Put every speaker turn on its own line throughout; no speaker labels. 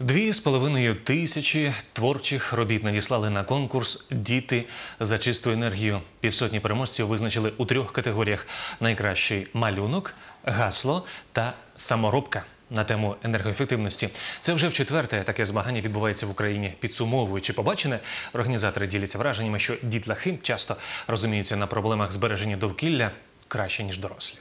Дві з половиною тисячі творчих робіт надіслали на конкурс Діти за чисту енергію. Півсотні переможців визначили у трьох категоріях: найкращий малюнок, гасло та саморобка. На тему енергоефективності це вже в четверте таке змагання відбувається в Україні. Підсумовуючи побачене, організатори діляться враженнями, що дітлахи часто розуміються на проблемах збереження довкілля краще ніж дорослі.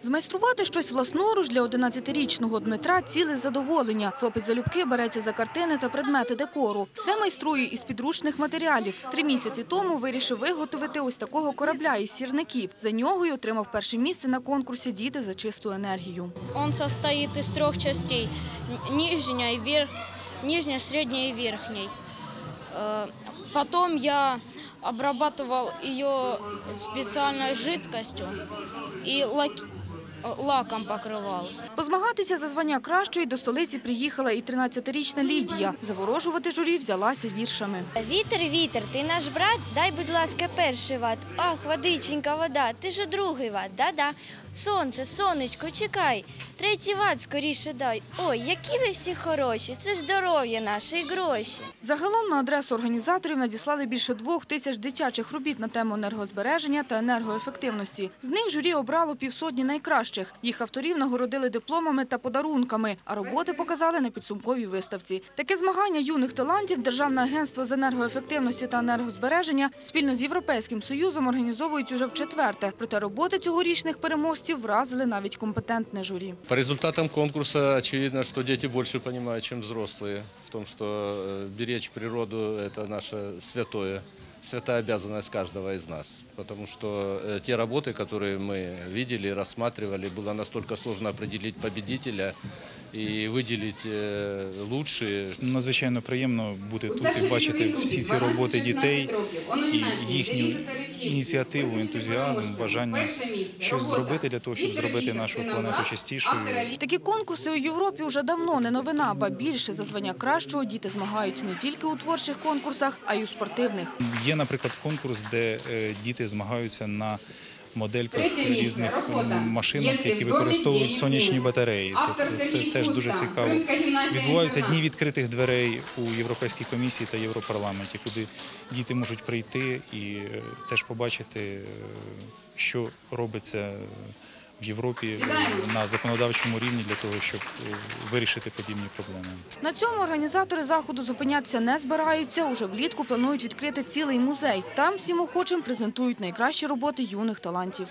Змайструвати щось власноруч для 11-річного Дмитра – ціле задоволення. Хлопець залюбки береться за картини та предмети декору. Все майструє із підручних матеріалів. Три місяці тому вирішив виготовити ось такого корабля із сірників. За нього й отримав перше місце на конкурсі «Діти за чисту енергію».
Он состоит из трех частей. Н- Нижняя, верх, нижняя, средняя и верхней. Э, Потом я обрабатывал ее специальной жидкостью. И лак- э, лаком покрывал.
Позмагатися за звання кращої до столиці приїхала і 13-річна Лідія. Заворожувати журі взялася віршами.
Вітер, вітер, ти наш брат, дай, будь ласка, перший ват. Ах, водиченька, вода, ти ж другий ват, да-да. Сонце, сонечко, чекай. Третій ват скоріше дай. Ой, які ви всі хороші, це ж здоров'я наше і гроші.
Загалом на адресу організаторів надіслали більше двох тисяч дитячих робіт на тему енергозбереження та енергоефективності. З них журі обрало півсотні найкращих Їх авторів нагородили дипломами та подарунками, а роботи показали на підсумковій виставці. Таке змагання юних талантів Державне агентство з енергоефективності та енергозбереження спільно з Європейським Союзом організовують уже вчетверте. Проте роботи цьогорічних переможців вразили навіть компетентне журі.
По результатам конкурса очевидно, что дети больше понимают, чем взрослые, в том, что э, беречь природу – это наше святое, святая обязанность каждого из нас. Потому что э, те работы, которые мы видели, рассматривали, было настолько сложно определить победителя и выделить э, лучшие,
Надзвичайно приємно бути тут і бачити всі ці роботи дітей і їхню ініціативу, ентузіазм, бажання щось зробити для того, щоб зробити нашу планету чистішою.
Такі конкурси у Європі вже давно не новина, ба більше за звання кращого діти змагаються не тільки у творчих конкурсах, а й у спортивних.
Є, наприклад, конкурс, де е, діти змагаються на модельках різних м, машинок, які використовують сонячні батареї. Тобто це теж дуже цікаво. Відбуваються дні відкритих дверей у Європейській комісії та Європарламенті, куди діти можуть прийти і е, теж побачити, е, що робиться в Європі на законодавчому рівні для того, щоб е, вирішити подібні проблеми.
На цьому організатори заходу зупинятися не збираються. Уже влітку планують відкрити цілий музей. Там всім охочим презентують найкращі роботи юних талантів.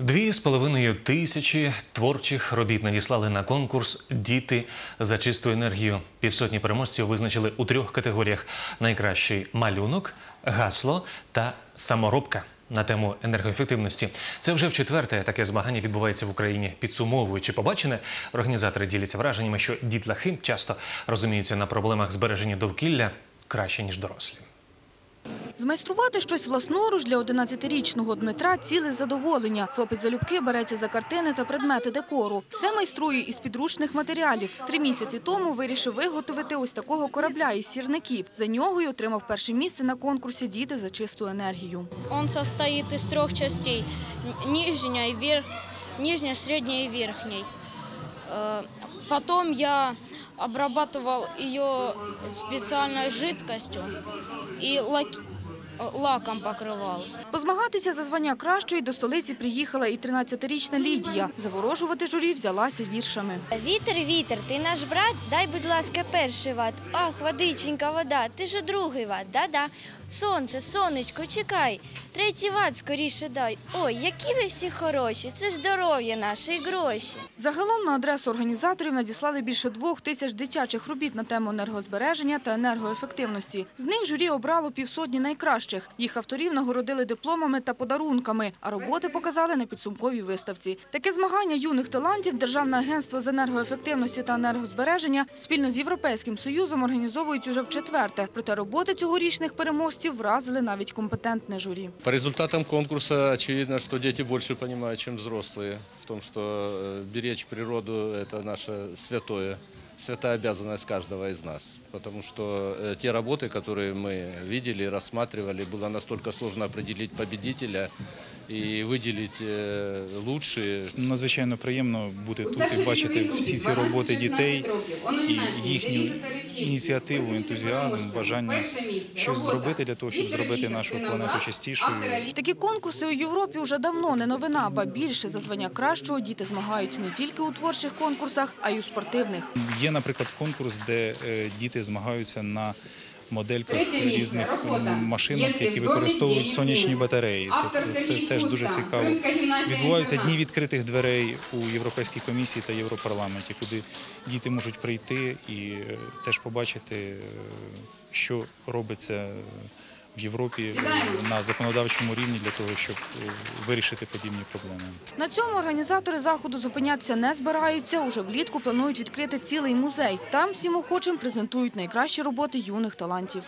Дві з половиною тисячі творчих робіт надіслали на конкурс Діти за чисту енергію. Півсотні переможців визначили у трьох категоріях: найкращий малюнок, гасло та саморобка. На тему енергоефективності це вже в четверте таке змагання відбувається в Україні. Підсумовуючи побачене, організатори діляться враженнями, що дітлахи часто розуміються на проблемах збереження довкілля краще ніж дорослі.
Змайструвати щось власноруч для 11-річного Дмитра – ціле задоволення. Хлопець залюбки береться за картини та предмети декору. Все майструє із підручних матеріалів. Три місяці тому вирішив виготовити ось такого корабля із сірників. За нього й отримав перше місце на конкурсі «Діти за чисту енергію».
Он состоит из трех частей. Н- Нижняя, верх, нижняя, средняя и верхней. Э, Потом я обрабатывал ее специальной жидкостью и лак- э, лаком покрывал.
Позмагатися за звання кращої до столиці приїхала і 13-річна Лідія. Заворожувати журі взялася віршами.
Вітер, вітер, ти наш брат, дай, будь ласка, перший ват. Ах, водиченька, вода, ти ж другий ват, да-да. Сонце, сонечко, чекай. Третій ват скоріше дай. Ой, які ви всі хороші, це ж здоров'я наше і гроші.
Загалом на адресу організаторів надіслали більше двох тисяч дитячих робіт на тему енергозбереження та енергоефективності. З них журі обрало півсотні найкращих. Їх авторів нагородили дипломами та подарунками, а роботи показали на підсумковій виставці. Таке змагання юних талантів Державне агентство з енергоефективності та енергозбереження спільно з Європейським Союзом організовують уже вчетверте. Проте роботи цьогорічних переможців вразили навіть компетентне журі.
По результатам конкурса очевидно, что дети больше понимают, чем взрослые, в том, что э, беречь природу – это наше святое, святая обязанность каждого из нас. Потому что э, те работы, которые мы видели, рассматривали, было настолько сложно определить победителя и выделить э, лучшие,
Надзвичайно приємно бути тут і бачити всі ці роботи дітей і їхню ініціативу, ентузіазм, бажання щось зробити для того, щоб зробити нашу планету чистішою.
Такі конкурси у Європі вже давно не новина, ба більше за звання кращого діти змагаються не тільки у творчих конкурсах, а й у спортивних.
Є, наприклад, конкурс, де е, діти змагаються на модельках різних м, машинок, які використовують сонячні батареї. Тобто це теж дуже цікаво. Відбуваються дні відкритих дверей у Європейській комісії та Європарламенті, куди діти можуть прийти і е, теж побачити, е, що робиться в Європі на законодавчому рівні для того, щоб е, вирішити подібні проблеми.
На цьому організатори заходу зупинятися не збираються. Уже влітку планують відкрити цілий музей. Там всім охочим презентують найкращі роботи юних талантів.